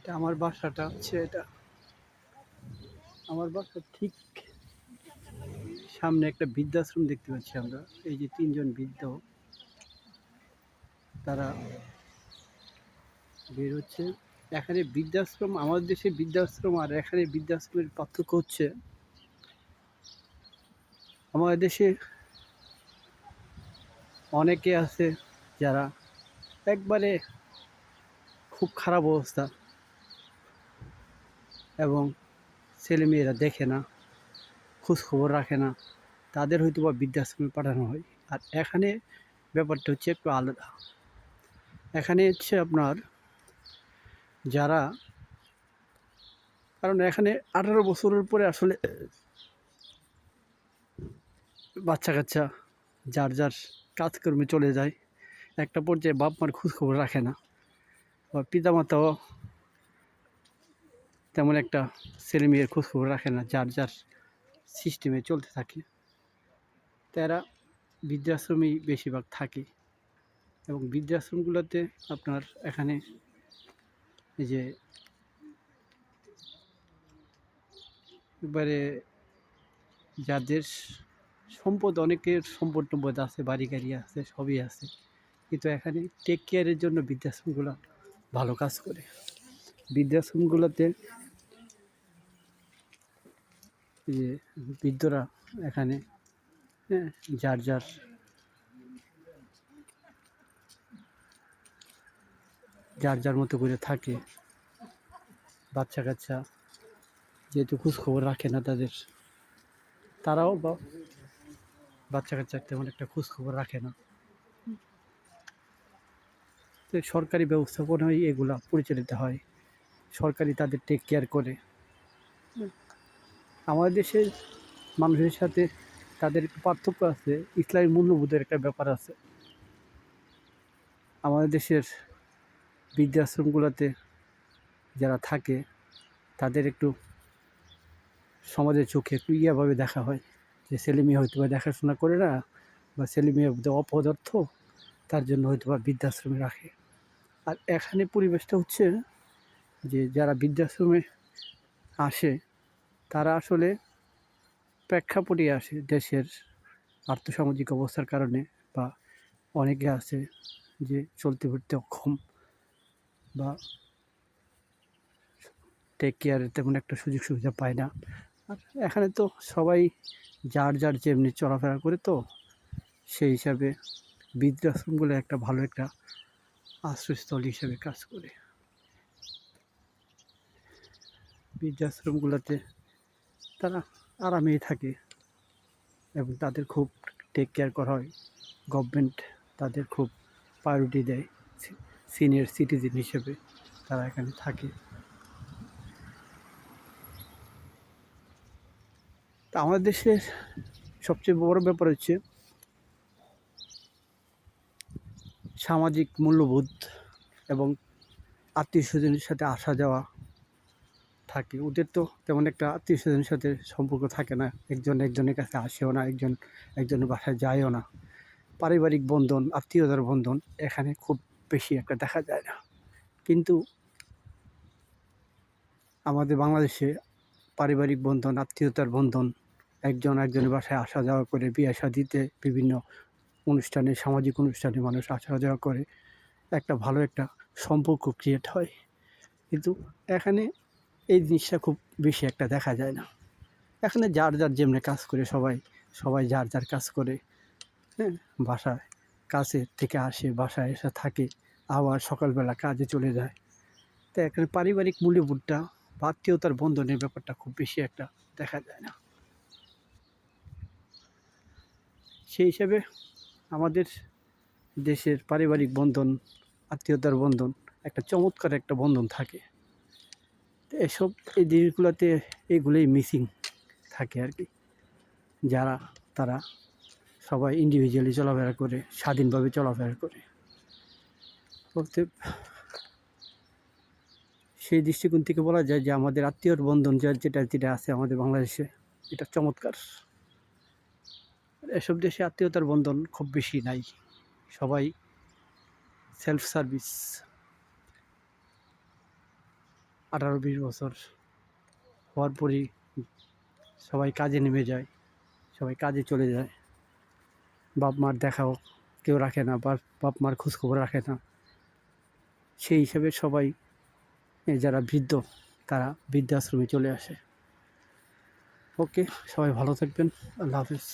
এটা আমার বাসাটা হচ্ছে এটা। আমার বাসা ঠিক সামনে একটা বৃদ্ধাশ্রম দেখতে পাচ্ছি আমরা। এই যে তিনজন বৃদ্ধ। তারা বের হচ্ছে। এখানে বৃদ্ধাশ্রম, আমাদের দেশে বৃদ্ধাশ্রম আর এখানে বৃদ্ধাশ্রমের পার্থক্য হচ্ছে, আমাদের দেশে অনেকে আছে যারা একবারে খুব খারাপ অবস্থা। এবং ছেলেমেয়েরা দেখে না, খোঁজখবর রাখে না, তাদের হয়তো বা বৃদ্ধাশ্রমে পাঠানো হয়। আর এখানে ব্যাপারটা হচ্ছে একটু আলাদা। এখানে হচ্ছে আপনার যারা, কারণ এখানে আঠারো বছরের পরে আসলে বাচ্চা কাচ্চা যার যার কাজকর্মে চলে যায়, একটা পর্যায়ে বাপ মার খোঁজ খবর রাখে না, বা পিতামাতাও তেমন একটা ছেলে মেয়ের খোঁজ খবর রাখে না, যার যার সিস্টেমে চলতে থাকে। তারা বৃদ্ধাশ্রমেই বেশিরভাগ থাকে এবং বৃদ্ধাশ্রমগুলোতে আপনার এখানে এই যে এবারে যাদের সম্পদ, অনেকের সম্পদ টম্পদ আছে, বাড়ি গাড়ি আছে, সবই আছে। কিন্তু এখানে টেক কেয়ারের জন্য বৃদ্ধাশ্রমগুলো ভালো কাজ করে। বৃদ্ধাশ্রমগুলোতে যে বৃদ্ধরা এখানে হ্যাঁ যার যার। যার যার মতো করে থাকে। বাচ্চা কাচ্চা যেহেতু খোঁজ খবর রাখে না তাদের, তারাও বা বাচ্চা কাচ্চা তেমন একটা খোঁজ খবর রাখে না। তো সরকারি ব্যবস্থাপনায় এগুলা পরিচালিত হয়। সরকারি তাদের টেক কেয়ার করে। আমাদের দেশের মানুষের সাথে তাদের একটু পার্থক্য আছে, ইসলামী মূল্যবোধের একটা ব্যাপার আছে। আমাদের দেশের বৃদ্ধাশ্রমগুলোতে যারা থাকে, তাদের একটু সমাজের চোখে একটু ইয়াভাবে দেখা হয় যে ছেলে মেয়ে হয়তো বা দেখাশোনা করে না বা ছেলে মেয়ে অপদার্থ, তার জন্য হয়তো বা বৃদ্ধাশ্রমে রাখে। আর এখানে পরিবেশটা হচ্ছে যে যারা বৃদ্ধাশ্রমে আসে তারা আসলে প্রেক্ষাপটে আসে দেশের আর্থসামাজিক অবস্থার কারণে বা অনেকে আছে যে চলতে ফিরতে অক্ষম বা টেক কেয়ারের তেমন একটা সুযোগ সুবিধা পায় না। আর এখানে তো সবাই যার যার যেমনি চলাফেরা করে তো সেই হিসাবে বৃদ্ধাশ্রমগুলো একটা ভালো একটা আশ্রয়স্থল হিসেবে কাজ করে। বৃদ্ধাশ্রমগুলোতে তারা আরামেই থাকে এবং তাদের খুব টেক কেয়ার করা হয়। গভর্নমেন্ট তাদের খুব প্রায়োরিটি দেয় সিনিয়র সিটিজেন হিসেবে তারা এখানে থাকে। তা আমাদের দেশের সবচেয়ে বড় ব্যাপার হচ্ছে সামাজিক মূল্যবোধ এবং আত্মীয় স্বজনের সাথে আসা যাওয়া। থাকে। ওদের তো তেমন একটা আত্মীয় স্বজনের সাথে সম্পর্ক থাকে না। একজন একজনের কাছে আসেও না, একজন একজনের বাসায় যায়ও না। পারিবারিক বন্ধন, আত্মীয়তার বন্ধন এখানে খুব বেশি একটা দেখা যায় না। কিন্তু আমাদের বাংলাদেশে পারিবারিক বন্ধন, আত্মীয়তার বন্ধন, একজন একজনের বাসায় আসা যাওয়া করে, বিয়ে শাদিতে বিভিন্ন অনুষ্ঠানে, সামাজিক অনুষ্ঠানে মানুষ আসা যাওয়া করে, একটা ভালো একটা সম্পর্ক ক্রিয়েট হয়। কিন্তু এখানে এই জিনিসটা খুব বেশি একটা দেখা যায় না। এখানে যার যার যেমনি কাজ করে সবাই সবাই যার যার কাজ করে হ্যাঁ বাসায় কাছে থেকে আসে, বাসায় এসে থাকে, আবার সকালবেলা কাজে চলে যায়। তো এখানে পারিবারিক মূল্যবোধটা আত্মীয়তার বন্ধনের ব্যাপারটা খুব বেশি একটা দেখা যায় না। সেই হিসাবে আমাদের দেশের পারিবারিক বন্ধন, আত্মীয়তার বন্ধন একটা চমৎকার একটা বন্ধন থাকে। তো এসব এই জিনিসগুলোতে এগুলোই মিসিং থাকে আর কি। যারা, তারা সবাই ইন্ডিভিজুয়ালি চলাফেরা করে, স্বাধীনভাবে চলাফেরা করে। বলতে সেই দৃষ্টিকোণ থেকে বলা যায় যে আমাদের আত্মীয়র বন্ধন যেটা যেটা আছে আমাদের বাংলাদেশে, এটা চমৎকার। এসব দেশে আত্মীয়তার বন্ধন খুব বেশি নাই। সবাই সেলফ সার্ভিস আঠারো বিশ বছর হওয়ার পরই সবাই কাজে নেমে যায়, সবাই কাজে চলে যায়। বাপ মার দেখাও কেউ রাখে না বা বাপ মার খোঁজখবর রাখে না। সেই হিসেবে সবাই যারা বৃদ্ধ, তারা বৃদ্ধাশ্রমে চলে আসে। ওকে, সবাই ভালো থাকবেন। আল্লাহ হাফিজ।